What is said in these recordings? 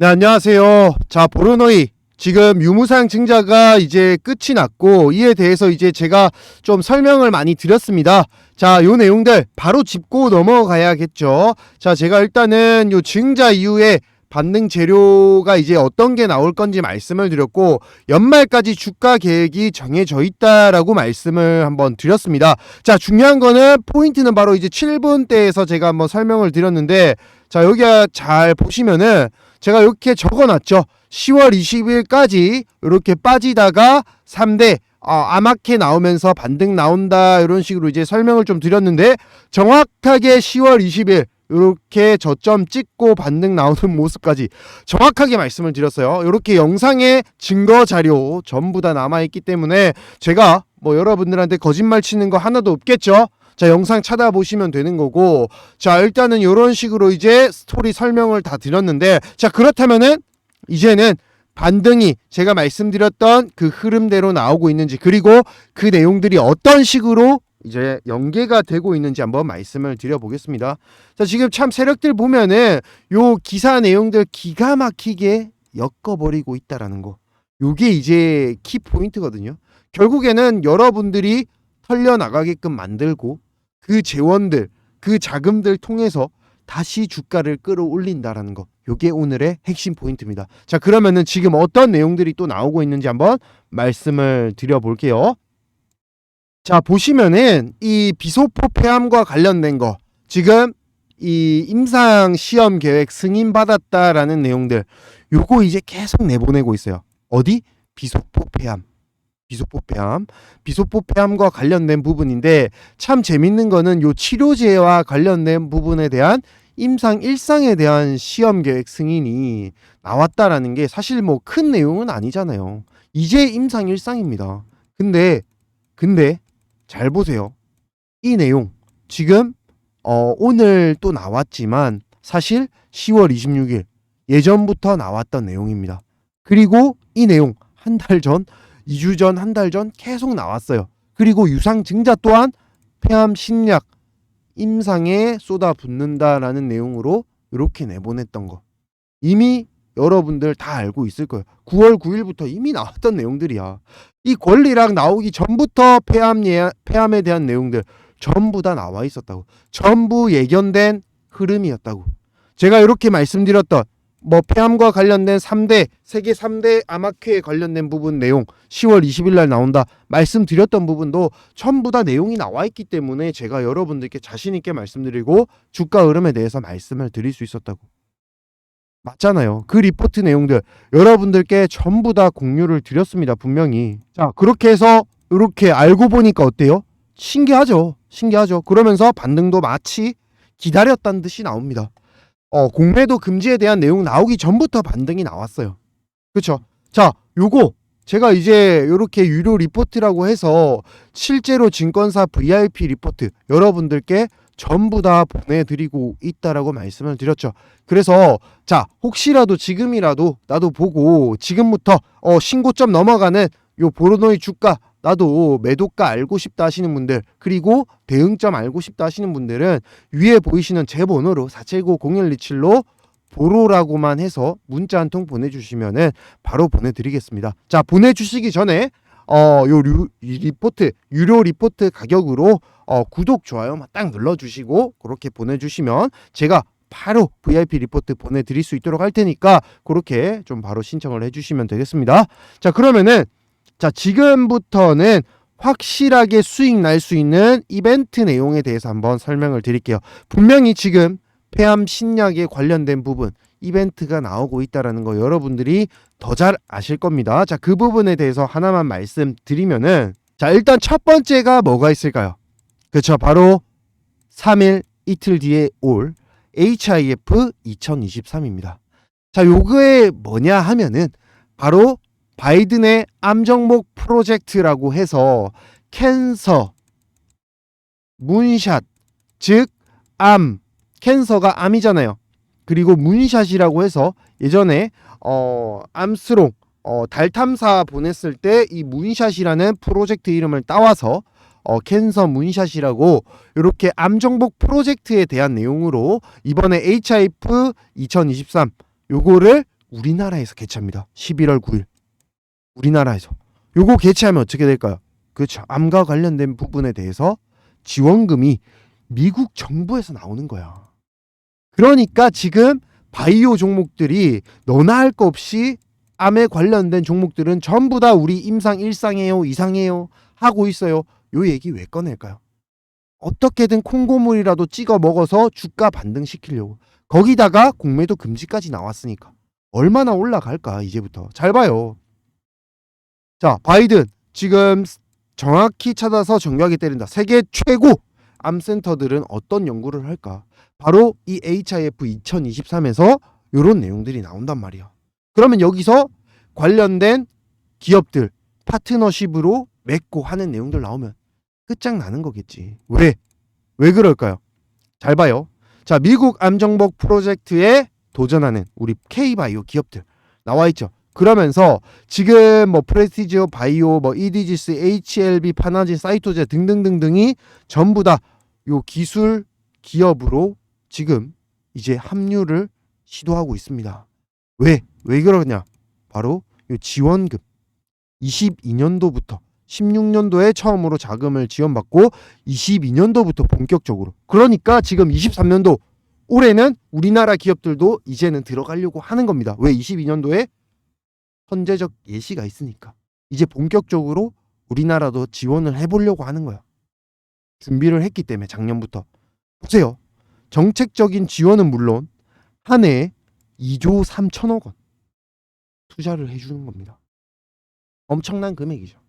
네, 안녕하세요. 자, 보르노이. 지금 유무상 증자가 이제 끝이 났고, 이에 대해서 이제 제가 좀 설명을 많이 드렸습니다. 자, 요 내용들 바로 짚고 넘어가야겠죠. 자, 제가 일단은 요 증자 이후에 반등 재료가 이제 어떤 게 나올 건지 말씀을 드렸고, 연말까지 주가 계획이 정해져 있다라고 말씀을 한번 드렸습니다. 자, 중요한 거는 포인트는 바로 이제 7분대에서 제가 한번 설명을 드렸는데, 자, 여기 잘 보시면은 제가 이렇게 적어놨죠. 10월 20일까지 이렇게 빠지다가 3대 어, 아마케 나오면서 반등 나온다 이런 식으로 이제 설명을 좀 드렸는데 정확하게 10월 20일 이렇게 저점 찍고 반등 나오는 모습까지 정확하게 말씀을 드렸어요. 이렇게 영상의 증거 자료 전부 다 남아 있기 때문에 제가 뭐 여러분들한테 거짓말 치는 거 하나도 없겠죠. 자, 영상 찾아보시면 되는 거고. 자, 일단은 이런 식으로 이제 스토리 설명을 다 드렸는데, 자, 그렇다면은 이제는 반등이 제가 말씀드렸던 그 흐름대로 나오고 있는지, 그리고 그 내용들이 어떤 식으로 이제 연계가 되고 있는지 한번 말씀을 드려보겠습니다. 자, 지금 참 세력들 보면은 요 기사 내용들 기가 막히게 엮어버리고 있다라는 거. 요게 이제 키 포인트거든요. 결국에는 여러분들이 털려나가게끔 만들고 그 재원들, 그 자금들 통해서 다시 주가를 끌어올린다라는 거. 요게 오늘의 핵심 포인트입니다. 자, 그러면은 지금 어떤 내용들이 또 나오고 있는지 한번 말씀을 드려볼게요. 자, 보시면은 이 비소포 폐암과 관련된 거 지금 이 임상 시험 계획 승인 받았다라는 내용들 요거 이제 계속 내보내고 있어요. 어디? 비소포 폐암. 비소포 폐암, 비소포 폐암과 관련된 부분인데 참 재밌는 거는 요 치료제와 관련된 부분에 대한 임상 일상에 대한 시험 계획 승인이 나왔다라는 게 사실 뭐 큰 내용은 아니잖아요. 이제 임상 일상입니다. 근데 근데 잘 보세요. 이 내용 지금 어 오늘 또 나왔지만 사실 10월 26일 예전부터 나왔던 내용입니다. 그리고 이 내용 한 달 전, 2주 전, 한 달 전 계속 나왔어요. 그리고 유상 증자 또한 폐암 신약 임상에 쏟아붓는다라는 내용으로 이렇게 내보냈던 거. 이미 여러분들 다 알고 있을 거예요. 9월 9일부터 이미 나왔던 내용들이야. 이 권리랑 나오기 전부터 폐암 예, 폐암에 대한 내용들 전부 다 나와 있었다고. 전부 예견된 흐름이었다고. 제가 이렇게 말씀드렸던 뭐 폐암과 관련된 3대 세계 3대 암학회에 관련된 부분 내용 10월 20일 날 나온다 말씀드렸던 부분도 전부 다 내용이 나와 있기 때문에 제가 여러분들께 자신 있게 말씀드리고 주가 흐름에 대해서 말씀을 드릴 수 있었다고. 맞잖아요. 그 리포트 내용들 여러분들께 전부 다 공유를 드렸습니다. 분명히. 자, 그렇게 해서 이렇게 알고 보니까 어때요? 신기하죠. 신기하죠. 그러면서 반등도 마치 기다렸다는 듯이 나옵니다. 어, 공매도 금지에 대한 내용 나오기 전부터 반등이 나왔어요. 그렇죠? 자, 요거 제가 이제 이렇게 유료 리포트라고 해서 실제로 증권사 VIP 리포트 여러분들께 전부 다 보내드리고 있다라고 말씀을 드렸죠. 그래서 자 혹시라도 지금이라도 나도 보고 지금부터 어, 신고점 넘어가는 요 보르노이 주가 나도 매도가 알고 싶다 하시는 분들 그리고 대응점 알고 싶다 하시는 분들은 위에 보이시는 제 번호로 479-0127로 보로라고만 해서 문자 한 통 보내주시면은 바로 보내드리겠습니다. 자 보내주시기 전에 어요 리포트 유료 리포트 가격으로 어, 구독 좋아요 딱 눌러주시고 그렇게 보내주시면 제가 바로 VIP 리포트 보내드릴 수 있도록 할 테니까 그렇게 좀 바로 신청을 해주시면 되겠습니다. 자 그러면은 자 지금부터는 확실하게 수익 날 수 있는 이벤트 내용에 대해서 한번 설명을 드릴게요. 분명히 지금 폐암 신약에 관련된 부분 이벤트가 나오고 있다라는 거 여러분들이 더 잘 아실 겁니다. 자, 그 부분에 대해서 하나만 말씀드리면은 자, 일단 첫 번째가 뭐가 있을까요? 그렇죠. 바로 3일 이틀 뒤에 올 HIF 2023입니다. 자, 요게 뭐냐 하면은 바로 바이든의 암정목 프로젝트라고 해서 캔서 문샷 즉 암 캔서가 암이잖아요. 그리고 문샷이라고 해서 예전에 어 암스롱 어, 달 탐사 보냈을 때 이 문샷이라는 프로젝트 이름을 따와서 어, 캔서 문샷이라고 이렇게 암정복 프로젝트에 대한 내용으로 이번에 HIF 2023 요거를 우리나라에서 개최합니다. 11월 9일. 우리나라에서. 요거 개최하면 어떻게 될까요? 그렇죠. 암과 관련된 부분에 대해서 지원금이 미국 정부에서 나오는 거야. 그러니까 지금 바이오 종목들이 너나 할 거 없이 암에 관련된 종목들은 전부 다 우리 임상 일상이에요, 이상이에요 하고 있어요. 요 얘기 왜 꺼낼까요? 어떻게든 콩고물이라도 찍어 먹어서 주가 반등시키려고. 거기다가 공매도 금지까지 나왔으니까 얼마나 올라갈까 이제부터 잘 봐요. 자 바이든 지금 정확히 찾아서 정교하게 때린다. 세계 최고 암센터들은 어떤 연구를 할까? 바로 이 HIF 2023에서 이런 내용들이 나온단 말이야. 그러면 여기서 관련된 기업들 파트너십으로 맺고 하는 내용들 나오면 끝장나는 거겠지. 왜? 왜 그럴까요? 잘 봐요. 자, 미국 암정복 프로젝트에 도전하는 우리 K바이오 기업들 나와 있죠. 그러면서 지금 뭐 프레스티지오 바이오, 뭐 EDGS, HLB, 파나진, 사이토제 등등등등이 전부 다 요 기술 기업으로 지금 이제 합류를 시도하고 있습니다. 왜? 왜 그러냐? 바로 요 지원금 22년도부터 16년도에 처음으로 자금을 지원받고 22년도부터 본격적으로 그러니까 지금 23년도 올해는 우리나라 기업들도 이제는 들어가려고 하는 겁니다. 왜 22년도에 선제적 예시가 있으니까 이제 본격적으로 우리나라도 지원을 해보려고 하는 거야. 준비를 했기 때문에 작년부터 보세요. 정책적인 지원은 물론 한 해에 2조 3천억 원 투자를 해주는 겁니다. 엄청난 금액이죠.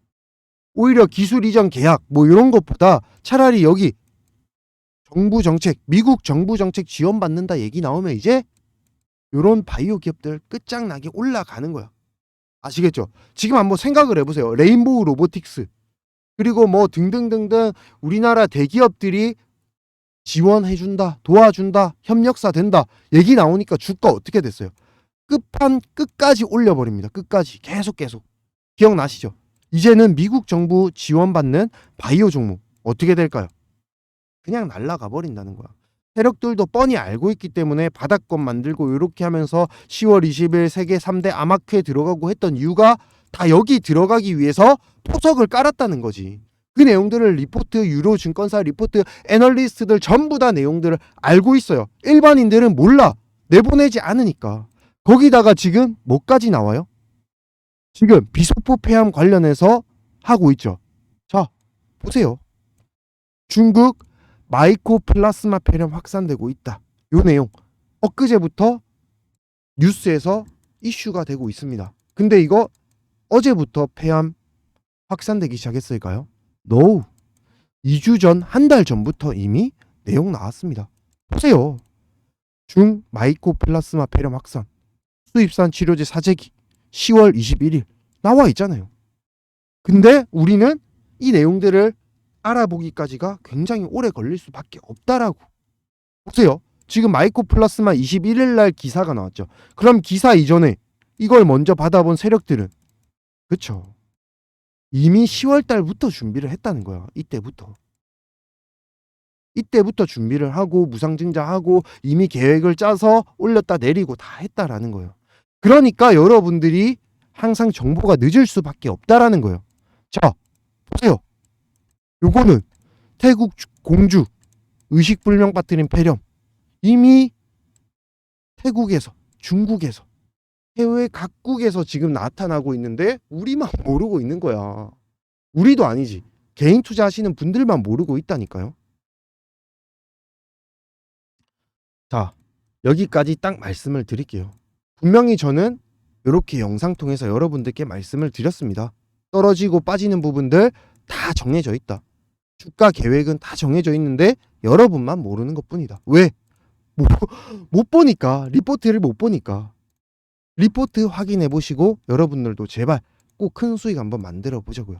오히려 기술 이전 계약 뭐 이런 것보다 차라리 여기 정부 정책, 미국 정부 정책 지원받는다 얘기 나오면 이제 요런 바이오 기업들 끝장나게 올라가는 거야. 아시겠죠? 지금 한번 생각을 해보세요. 레인보우 로보틱스 그리고 뭐 등등등등 우리나라 대기업들이 지원해준다, 도와준다, 협력사 된다 얘기 나오니까 주가 어떻게 됐어요? 끝판 끝까지 올려버립니다. 끝까지 계속 계속 기억나시죠? 이제는 미국 정부 지원받는 바이오 종목 어떻게 될까요? 그냥 날아가 버린다는 거야. 세력들도 뻔히 알고 있기 때문에 바닥권 만들고 이렇게 하면서 10월 20일 세계 3대 아마크에 들어가고 했던 이유가 다 여기 들어가기 위해서 포석을 깔았다는 거지. 그 내용들을 리포트, 유로 증권사 리포트, 애널리스트들 전부 다 내용들을 알고 있어요. 일반인들은 몰라. 내보내지 않으니까. 거기다가 지금 뭐까지 나와요? 지금 비소포 폐암 관련해서 하고 있죠. 자, 보세요. 중국 마이코플라스마 폐렴 확산되고 있다. 요 내용 엊그제부터 뉴스에서 이슈가 되고 있습니다. 근데 이거 어제부터 폐암 확산되기 시작했을까요? No. 2주 전, 한 달 전부터 이미 내용 나왔습니다. 보세요. 중 마이코플라스마 폐렴 확산. 수입산 치료제 사재기 10월 21일 나와 있잖아요. 근데 우리는 이 내용들을 알아보기까지가 굉장히 오래 걸릴 수밖에 없다라고. 보세요. 지금 마이코플라스마 21일 날 기사가 나왔죠. 그럼 기사 이전에 이걸 먼저 받아본 세력들은 그쵸. 이미 10월 달부터 준비를 했다는 거야. 이때부터. 이때부터 준비를 하고 무상증자하고 이미 계획을 짜서 올렸다 내리고 다 했다라는 거예요. 그러니까 여러분들이 항상 정보가 늦을 수밖에 없다라는 거예요. 자. 요거는 태국 주- 공주 의식불명 빠뜨린 폐렴 이미 태국에서 중국에서 해외 각국에서 지금 나타나고 있는데 우리만 모르고 있는 거야. 우리도 아니지. 개인 투자하시는 분들만 모르고 있다니까요. 자, 여기까지 딱 말씀을 드릴게요. 분명히 저는 이렇게 영상 통해서 여러분들께 말씀을 드렸습니다. 떨어지고 빠지는 부분들 다 정해져 있다. 주가 계획은 다 정해져 있는데 여러분만 모르는 것 뿐이다. 왜? 못, 못 보니까 리포트를 못 보니까 리포트 확인해 보시고 여러분들도 제발 꼭 큰 수익 한번 만들어 보자고요.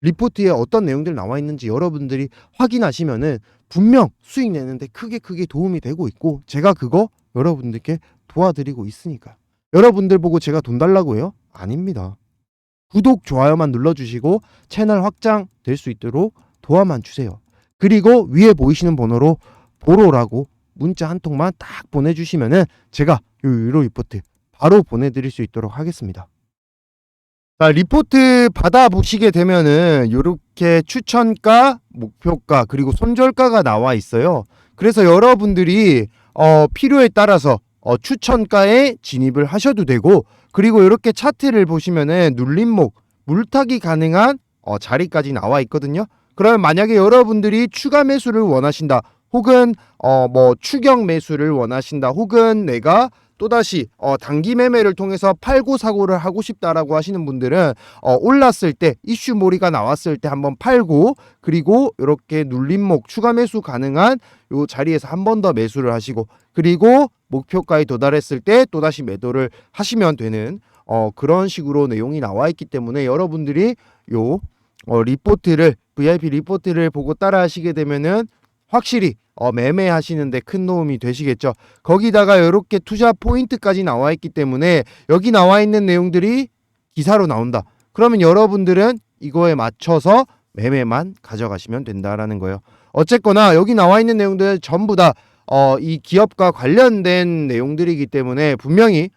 리포트에 어떤 내용들 나와 있는지 여러분들이 확인하시면은 분명 수익 내는데 크게 크게 도움이 되고 있고 제가 그거 여러분들께 도와드리고 있으니까 여러분들 보고 제가 돈 달라고 해요? 아닙니다. 구독 좋아요만 눌러주시고 채널 확장 될 수 있도록 도와만 주세요. 그리고 위에 보이시는 번호로 보로라고 문자 한 통만 딱 보내주시면은 제가 요 유로 리포트 바로 보내드릴 수 있도록 하겠습니다. 자, 리포트 받아보시게 되면은 이렇게 추천가, 목표가, 그리고 손절가가 나와 있어요. 그래서 여러분들이 어, 필요에 따라서 어, 추천가에 진입을 하셔도 되고 그리고 이렇게 차트를 보시면은 눌림목, 물타기 가능한 어, 자리까지 나와 있거든요. 그러면 만약에 여러분들이 추가 매수를 원하신다 혹은 어, 뭐 추경 매수를 원하신다 혹은 내가 또다시 어, 단기 매매를 통해서 팔고 사고를 하고 싶다라고 하시는 분들은 어, 올랐을 때 이슈 몰이가 나왔을 때 한번 팔고 그리고 이렇게 눌림목 추가 매수 가능한 요 자리에서 한 번 더 매수를 하시고 그리고 목표가에 도달했을 때 또다시 매도를 하시면 되는 어, 그런 식으로 내용이 나와 있기 때문에 여러분들이 요 어, 리포트를 VIP 리포트를 보고 따라 하시게 되면은 확실히 어, 매매하시는데 큰 도움이 되시겠죠. 거기다가 이렇게 투자 포인트까지 나와 있기 때문에 여기 나와 있는 내용들이 기사로 나온다. 그러면 여러분들은 이거에 맞춰서 매매만 가져가시면 된다라는 거예요. 어쨌거나 여기 나와 있는 내용들 전부 다 어, 이 기업과 관련된 내용들이기 때문에 분명히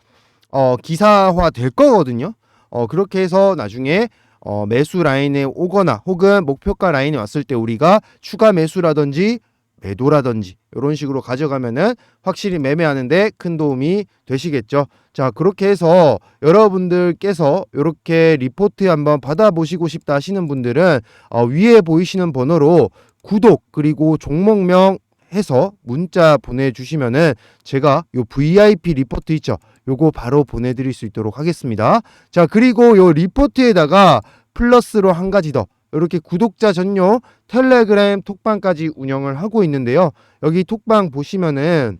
어, 기사화 될 거거든요. 어, 그렇게 해서 나중에 어, 매수 라인에 오거나 혹은 목표가 라인에 왔을 때 우리가 추가 매수라든지 매도라든지 이런 식으로 가져가면은 확실히 매매하는데 큰 도움이 되시겠죠. 자 그렇게 해서 여러분들께서 이렇게 리포트 한번 받아보시고 싶다 하시는 분들은 어, 위에 보이시는 번호로 구독 그리고 종목명 해서 문자 보내주시면은 제가 요 VIP 리포트 있죠. 요거 바로 보내드릴 수 있도록 하겠습니다. 자 그리고 요 리포트에다가 플러스로 한 가지 더 이렇게 구독자 전용 텔레그램 톡방까지 운영을 하고 있는데요. 여기 톡방 보시면은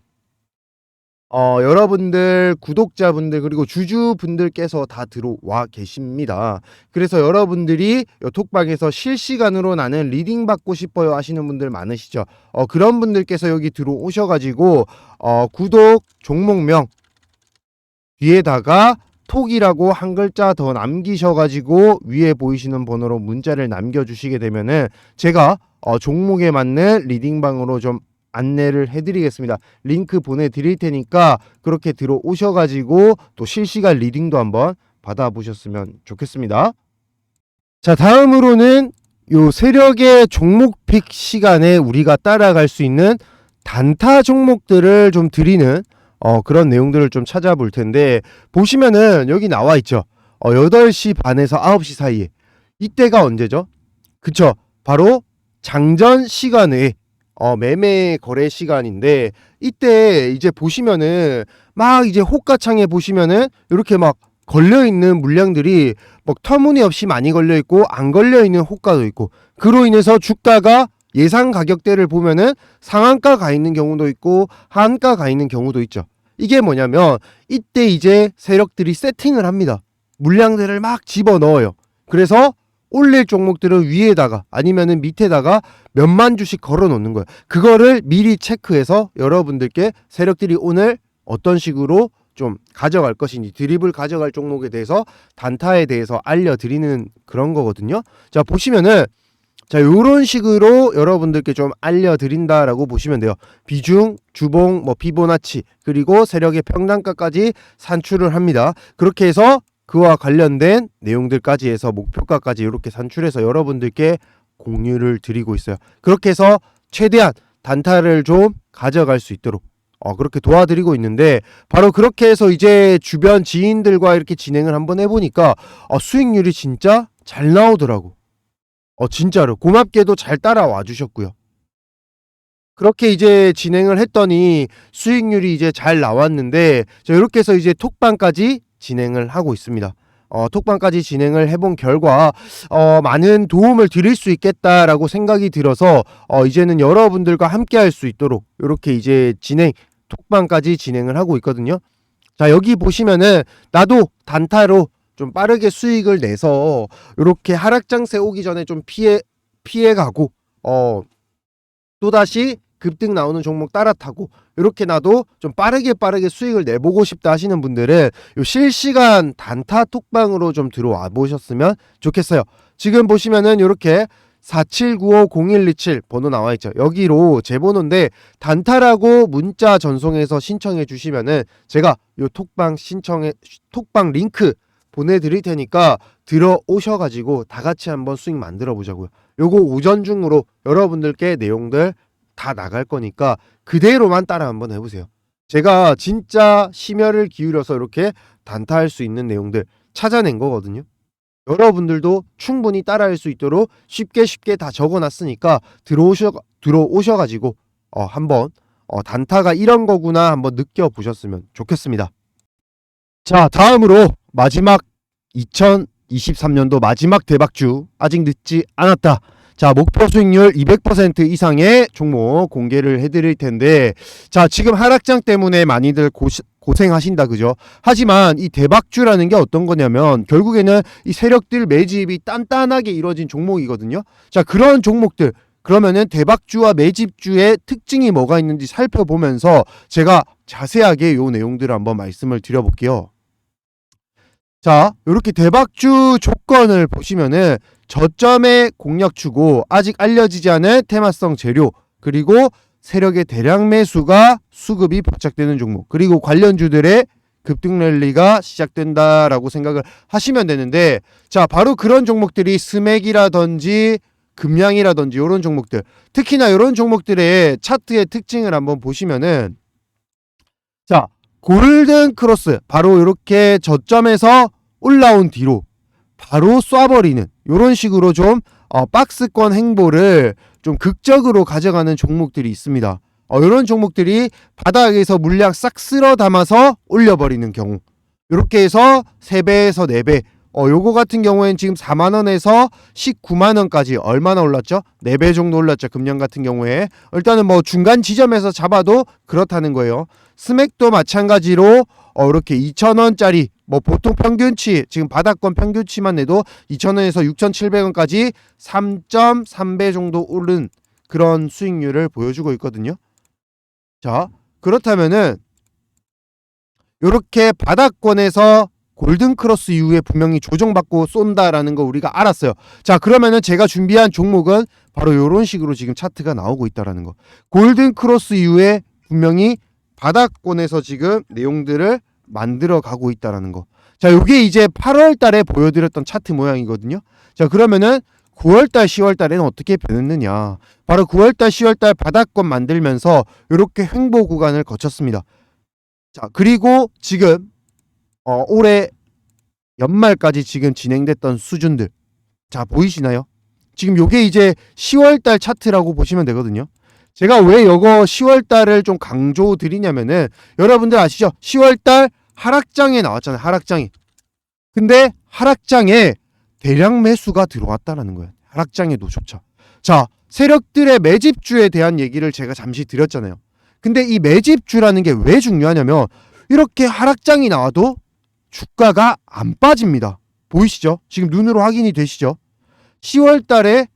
어, 여러분들 구독자분들 그리고 주주분들께서 다 들어와 계십니다. 그래서 여러분들이 이 톡방에서 실시간으로 나는 리딩 받고 싶어요 하시는 분들 많으시죠. 어, 그런 분들께서 여기 들어오셔가지고 어, 구독 종목명 뒤에다가 톡이라고 한 글자 더 남기셔가지고 위에 보이시는 번호로 문자를 남겨주시게 되면은 제가 어, 종목에 맞는 리딩방으로 좀 안내를 해드리겠습니다. 링크 보내드릴 테니까 그렇게 들어오셔가지고 또 실시간 리딩도 한번 받아보셨으면 좋겠습니다. 자 다음으로는 요 세력의 종목 픽 시간에 우리가 따라갈 수 있는 단타 종목들을 좀 드리는 어, 그런 내용들을 좀 찾아볼 텐데 보시면은 여기 나와 있죠. 어, 8시 반에서 9시 사이에 이때가 언제죠? 그쵸? 바로 장전 시간에 어, 매매 거래 시간인데 이때 이제 보시면은 막 이제 호가창에 보시면은 이렇게 막 걸려 있는 물량들이 뭐 터무니없이 많이 걸려 있고 안 걸려 있는 호가도 있고 그로 인해서 주가가 예상 가격대를 보면은 상한가 가 있는 경우도 있고 하한가 가 있는 경우도 있죠. 이게 뭐냐면 이때 이제 세력들이 세팅을 합니다. 물량들을 막 집어 넣어요. 그래서 올릴 종목들은 위에다가 아니면은 밑에다가 몇만 주씩 걸어 놓는 거예요. 그거를 미리 체크해서 여러분들께 세력들이 오늘 어떤 식으로 좀 가져갈 것인지 드립을 가져갈 종목에 대해서 단타에 대해서 알려드리는 그런 거거든요. 자 보시면은 자 요런 식으로 여러분들께 좀 알려드린다라고 보시면 돼요. 비중, 주봉, 뭐 피보나치 그리고 세력의 평단가까지 산출을 합니다. 그렇게 해서 그와 관련된 내용들까지 해서 목표가까지 이렇게 산출해서 여러분들께 공유를 드리고 있어요. 그렇게 해서 최대한 단타를 좀 가져갈 수 있도록 어, 그렇게 도와드리고 있는데 바로 그렇게 해서 이제 주변 지인들과 이렇게 진행을 한번 해보니까 어, 수익률이 진짜 잘 나오더라고. 어 진짜로 고맙게도 잘 따라와 주셨고요. 그렇게 이제 진행을 했더니 수익률이 이제 잘 나왔는데 자 이렇게 해서 이제 톡방까지 진행을 하고 있습니다. 어, 톡방까지 진행을 해본 결과 어, 많은 도움을 드릴 수 있겠다라고 생각이 들어서 어, 이제는 여러분들과 함께 할 수 있도록 이렇게 이제 진행 톡방까지 진행을 하고 있거든요. 자 여기 보시면은 나도 단타로 좀 빠르게 수익을 내서 이렇게 하락장세 오기 전에 좀 피해 피해 가고 어 또다시 급등 나오는 종목 따라 타고 이렇게 나도 좀 빠르게 빠르게 수익을 내보고 싶다 하시는 분들은 요 실시간 단타 톡방으로 좀 들어와 보셨으면 좋겠어요. 지금 보시면은 이렇게 47950127 번호 나와 있죠. 여기로 제 번호인데 단타라고 문자 전송해서 신청해 주시면은 제가 요 톡방 신청해 톡방 링크 보내드릴 테니까 들어오셔 가지고 다 같이 한번 수익 만들어 보자고요. 요거 오전 중으로 여러분들께 내용들 다 나갈 거니까 그대로만 따라 한번 해보세요. 제가 진짜 심혈을 기울여서 이렇게 단타할 수 있는 내용들 찾아낸 거거든요. 여러분들도 충분히 따라할 수 있도록 쉽게 쉽게 다 적어놨으니까 들어오셔 들어오셔 가지고 어, 한번 어, 단타가 이런 거구나 한번 느껴보셨으면 좋겠습니다. 자 다음으로 마지막 2023년도 마지막 대박주 아직 늦지 않았다. 자 목표 수익률 200% 이상의 종목 공개를 해드릴 텐데 자 지금 하락장 때문에 많이들 고, 고생하신다 그죠? 하지만 이 대박주라는 게 어떤 거냐면 결국에는 이 세력들 매집이 단단하게 이루어진 종목이거든요. 자 그런 종목들 그러면은 대박주와 매집주의 특징이 뭐가 있는지 살펴보면서 제가 자세하게 요 내용들을 한번 말씀을 드려볼게요. 자, 이렇게 대박주 조건을 보시면은 저점의 공략주고 아직 알려지지 않은 테마성 재료 그리고 세력의 대량 매수가 수급이 포착되는 종목 그리고 관련주들의 급등 랠리가 시작된다라고 생각을 하시면 되는데 자 바로 그런 종목들이 스맥이라든지 금양이라든지 이런 종목들 특히나 이런 종목들의 차트의 특징을 한번 보시면은 자 골든 크로스 바로 이렇게 저점에서 올라온 뒤로 바로 쏴버리는 이런 식으로 좀 어, 박스권 행보를 좀 극적으로 가져가는 종목들이 있습니다. 어, 이런 종목들이 바닥에서 물량 싹 쓸어 담아서 올려버리는 경우 이렇게 해서 3배에서 4배 어, 요거 같은 경우에는 지금 4만원에서 19만원까지 얼마나 올랐죠? 4배 정도 올랐죠. 금년 같은 경우에. 일단은 뭐 중간 지점에서 잡아도 그렇다는 거예요. 스맥도 마찬가지로 어, 이렇게 2,000원짜리 뭐 보통 평균치 지금 바닥권 평균치만 내도 2,000원에서 6,700원까지 3.3배 정도 오른 그런 수익률을 보여주고 있거든요. 자, 그렇다면은 이렇게 바닥권에서 골든 크로스 이후에 분명히 조정받고 쏜다라는 거 우리가 알았어요. 자, 그러면은 제가 준비한 종목은 바로 이런 식으로 지금 차트가 나오고 있다라는 거. 골든 크로스 이후에 분명히 바닥권에서 지금 내용들을 만들어 가고 있다라는 거. 자, 요게 이제 8월 달에 보여드렸던 차트 모양이거든요. 자, 그러면은 9월 달, 10월 달에는 어떻게 변했느냐. 바로 9월 달, 10월 달 바닥권 만들면서 이렇게 횡보 구간을 거쳤습니다. 자, 그리고 지금 어, 올해 연말까지 지금 진행됐던 수준들. 자, 보이시나요? 지금 요게 이제 10월 달 차트라고 보시면 되거든요. 제가 왜 이거 10월 달을 좀 강조 드리냐면은 여러분들 아시죠? 10월 달 하락장에 나왔잖아요. 하락장이. 근데 하락장에 대량 매수가 들어왔다라는 거예요. 하락장에도 좋죠. 자, 세력들의 매집주에 대한 얘기를 제가 잠시 드렸잖아요. 근데 이 매집주라는 게 왜 중요하냐면 이렇게 하락장이 나와도 주가가 안 빠집니다. 보이시죠? 지금 눈으로 확인이 되시죠? 10월 달에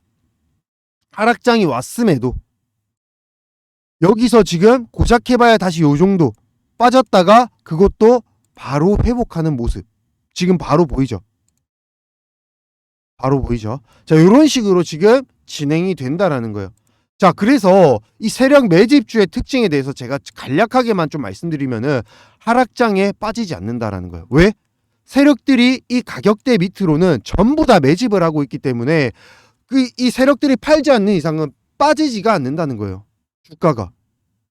하락장이 왔음에도 여기서 지금 고작 해봐야 다시 요 정도 빠졌다가 그것도 바로 회복하는 모습. 지금 바로 보이죠? 바로 보이죠? 자, 이런 식으로 지금 진행이 된다라는 거예요. 자, 그래서 이 세력 매집주의 특징에 대해서 제가 간략하게만 좀 말씀드리면은 하락장에 빠지지 않는다라는 거예요. 왜? 세력들이 이 가격대 밑으로는 전부 다 매집을 하고 있기 때문에 그 이 세력들이 팔지 않는 이상은 빠지지가 않는다는 거예요. 주가가.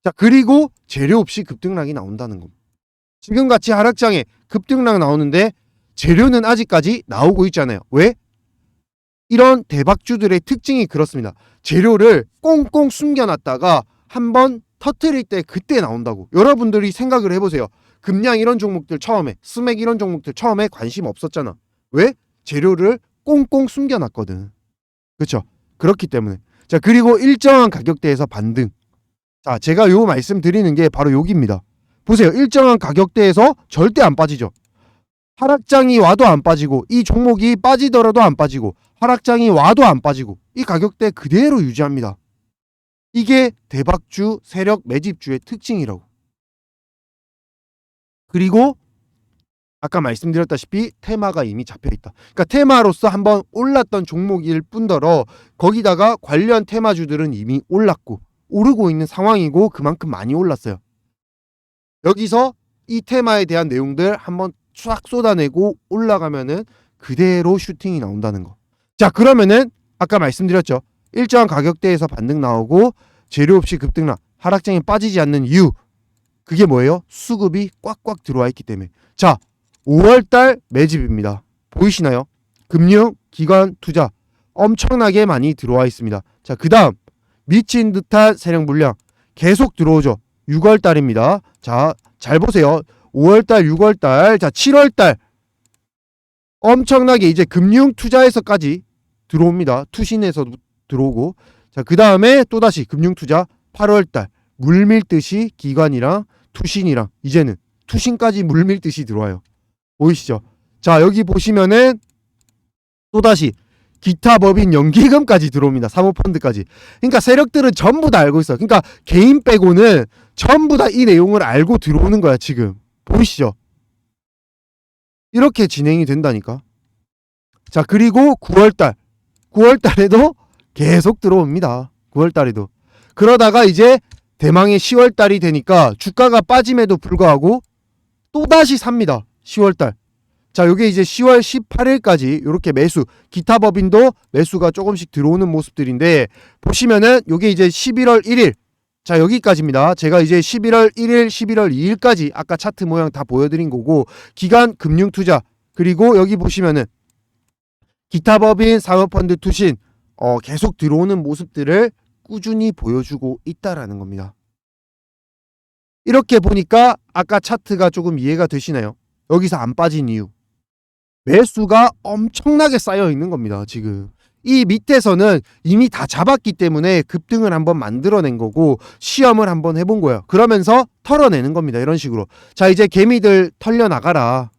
자, 그리고 재료 없이 급등락이 나온다는 겁니다. 지금 같이 하락장에 급등락 나오는데 재료는 아직까지 나오고 있잖아요. 왜? 이런 대박주들의 특징이 그렇습니다. 재료를 꽁꽁 숨겨놨다가 한번 터트릴 때 그때 나온다고. 여러분들이 생각을 해보세요. 금량 이런 종목들 처음에, 스맥 이런 종목들 처음에 관심 없었잖아. 왜? 재료를 꽁꽁 숨겨놨거든. 그렇죠? 그렇기 때문에. 자, 그리고 일정한 가격대에서 반등. 자, 제가 요 말씀 드리는 게 바로 여기입니다. 보세요. 일정한 가격대에서 절대 안 빠지죠. 하락장이 와도 안 빠지고 이 종목이 빠지더라도 안 빠지고 하락장이 와도 안 빠지고 이 가격대 그대로 유지합니다. 이게 대박주 세력 매집주의 특징이라고. 그리고 아까 말씀드렸다시피 테마가 이미 잡혀 있다. 그러니까 테마로서 한번 올랐던 종목일 뿐더러 거기다가 관련 테마주들은 이미 올랐고 오르고 있는 상황이고 그만큼 많이 올랐어요. 여기서 이 테마에 대한 내용들 한번 쫙 쏟아내고 올라가면은 그대로 슈팅이 나온다는 거. 자, 그러면은 아까 말씀드렸죠. 일정한 가격대에서 반등 나오고 재료 없이 급등락, 하락장에 빠지지 않는 이유. 그게 뭐예요? 수급이 꽉꽉 들어와 있기 때문에. 자, 5월달 매집입니다. 보이시나요? 금융, 기관, 투자 엄청나게 많이 들어와 있습니다. 자, 그 다음 미친 듯한 세력 물량 계속 들어오죠. 6월달입니다. 자, 잘 보세요. 5월달, 6월달, 자, 7월달 엄청나게 이제 금융 투자에서까지 들어옵니다. 투신에서 들어오고 자, 그 다음에 또 다시 금융 투자 8월달 물밀듯이 기관이랑 투신이랑 이제는 투신까지 물밀듯이 들어와요. 보이시죠? 자, 여기 보시면은 또 다시 기타 법인 연기금까지 들어옵니다. 사모펀드까지. 그러니까 세력들은 전부 다 알고 있어. 그러니까 개인 빼고는 전부 다 이 내용을 알고 들어오는 거야, 지금. 보이시죠? 이렇게 진행이 된다니까. 자, 그리고 9월달. 9월 달에도 계속 들어옵니다. 9월 달에도. 그러다가 이제 대망의 10월 달이 되니까 주가가 빠짐에도 불구하고 또다시 삽니다. 10월 달. 자, 요게 이제 10월 18일까지 이렇게 매수, 기타 법인도 매수가 조금씩 들어오는 모습들인데 보시면은 요게 이제 11월 1일. 자, 여기까지입니다. 제가 이제 11월 1일, 11월 2일까지 아까 차트 모양 다 보여드린 거고 기간 금융 투자 그리고 여기 보시면은 기타 법인 사모펀드 투신 어, 계속 들어오는 모습들을 꾸준히 보여주고 있다라는 겁니다. 이렇게 보니까 아까 차트가 조금 이해가 되시나요? 여기서 안 빠진 이유. 매수가 엄청나게 쌓여 있는 겁니다, 지금. 이 밑에서는 이미 다 잡았기 때문에 급등을 한번 만들어낸 거고 시험을 한번 해본 거예요. 그러면서 털어내는 겁니다. 이런 식으로. 자, 이제 개미들 털려 나가라.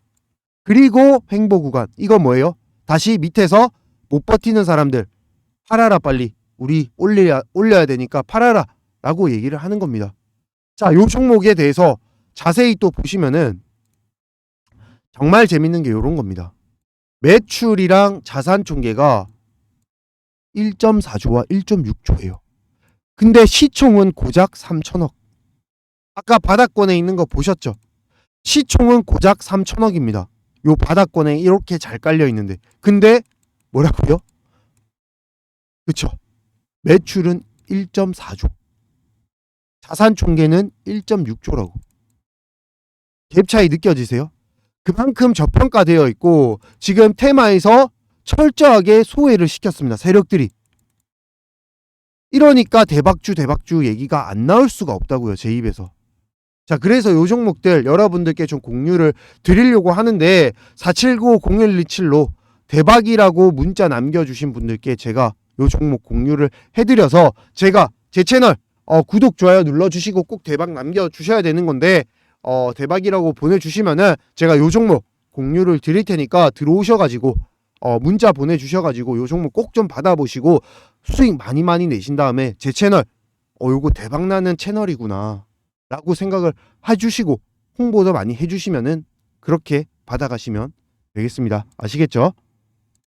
그리고 횡보 구간. 이건 뭐예요? 다시 밑에서 못 버티는 사람들 팔아라 빨리. 우리 올려야 올려야 되니까 팔아라. 라고 얘기를 하는 겁니다. 자, 요 종목에 대해서 자세히 또 보시면은 정말 재밌는 게 요런 겁니다. 매출이랑 자산 총계가 1.4조와 1.6조예요. 근데 시총은 고작 3천억. 아까 바닥권에 있는 거 보셨죠? 시총은 고작 3천억입니다. 요 바닥권에 이렇게 잘 깔려 있는데. 근데 뭐라고요? 그쵸? 매출은 1.4조. 자산 총계는 1.6조라고. 갭 차이 느껴지세요? 그만큼 저평가되어 있고 지금 테마에서 철저하게 소외를 시켰습니다. 세력들이. 이러니까 대박주 대박주 얘기가 안 나올 수가 없다고요. 제 입에서. 자, 그래서 요 종목들 여러분들께 좀 공유를 드리려고 하는데 479-0127로 대박이라고 문자 남겨주신 분들께 제가 요 종목 공유를 해드려서 제가 제 채널 어, 구독, 좋아요 눌러주시고 꼭 대박 남겨주셔야 되는 건데 어, 대박이라고 보내주시면은 제가 요 종목 공유를 드릴 테니까 들어오셔가지고 어, 문자 보내주셔가지고 요 종목 꼭 좀 받아보시고 수익 많이 많이 내신 다음에 제 채널 어 요거 대박나는 채널이구나 라고 생각을 해주시고 홍보도 많이 해주시면은 그렇게 받아가시면 되겠습니다. 아시겠죠?